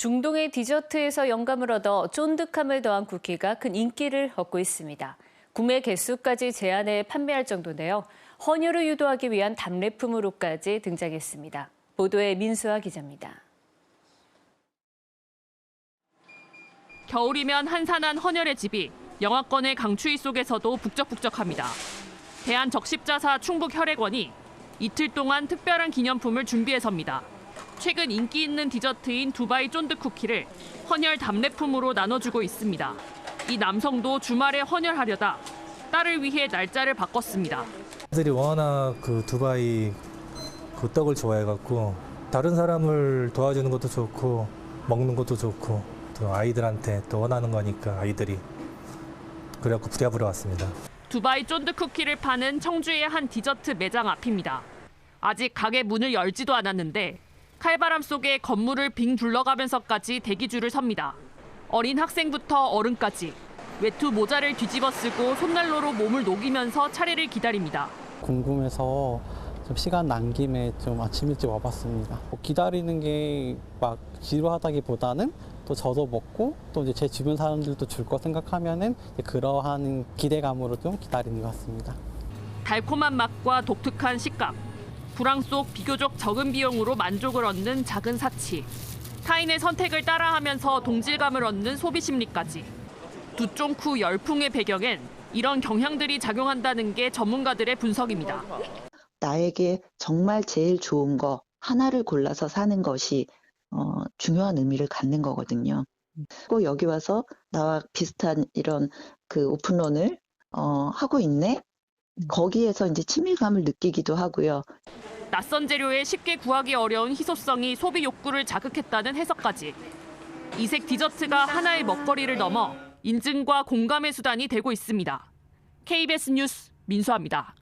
중동의 디저트에서 영감을 얻어 쫀득함을 더한 쿠키가 큰 인기를 얻고 있습니다. 구매 개수까지 제한해 판매할 정도인데요. 헌혈을 유도하기 위한 답례품으로까지 등장했습니다. 보도에 민수아 기자입니다. 겨울이면 한산한 헌혈의 집이 영하권의 강추위 속에서도 북적북적합니다. 대한적십자사 충북혈액원이 이틀 동안 특별한 기념품을 준비해섭니다. 최근 인기 있는 디저트인 두바이 쫀득 쿠키를 헌혈 답례품으로 나눠주고 있습니다. 이 남성도 주말에 헌혈하려다 딸을 위해 날짜를 바꿨습니다. 애들이 워낙 그 두바이 그 떡을 좋아해갖고 다른 사람을 도와주는 것도 좋고 먹는 것도 좋고 또 아이들한테 또 원하는 거니까 아이들이 그래갖고 부랴부랴 왔습니다. 두바이 쫀득 쿠키를 파는 청주의 한 디저트 매장 앞입니다. 아직 가게 문을 열지도 않았는데 칼바람 속에 건물을 빙 둘러가면서까지 대기줄을 섭니다. 어린 학생부터 어른까지 외투 모자를 뒤집어 쓰고 손난로로 몸을 녹이면서 차례를 기다립니다. 궁금해서 좀 시간 난 김에 좀 아침 일찍 와봤습니다. 뭐 기다리는 게 막 지루하다기보다는 또 저도 먹고 또 이제 제 주변 사람들도 줄 거 생각하면은 그러한 기대감으로 좀 기다리는 것 같습니다. 달콤한 맛과 독특한 식감, 불황 속 비교적 적은 비용으로 만족을 얻는 작은 사치, 타인의 선택을 따라하면서 동질감을 얻는 소비 심리까지 두 쫑쿠 열풍의 배경엔 이런 경향들이 작용한다는 게 전문가들의 분석입니다. 나에게 정말 제일 좋은 거 하나를 골라서 사는 것이 어, 중요한 의미를 갖는 거거든요. 꼭 여기 와서 나와 비슷한 이런 그 오픈런을 어, 하고 있네. 거기에서 이제 친밀감을 느끼기도 하고요. 낯선 재료에 쉽게 구하기 어려운 희소성이 소비 욕구를 자극했다는 해석까지. 이색 디저트가 하나의 먹거리를 넘어 인증과 공감의 수단이 되고 있습니다. KBS 뉴스 민수아입니다.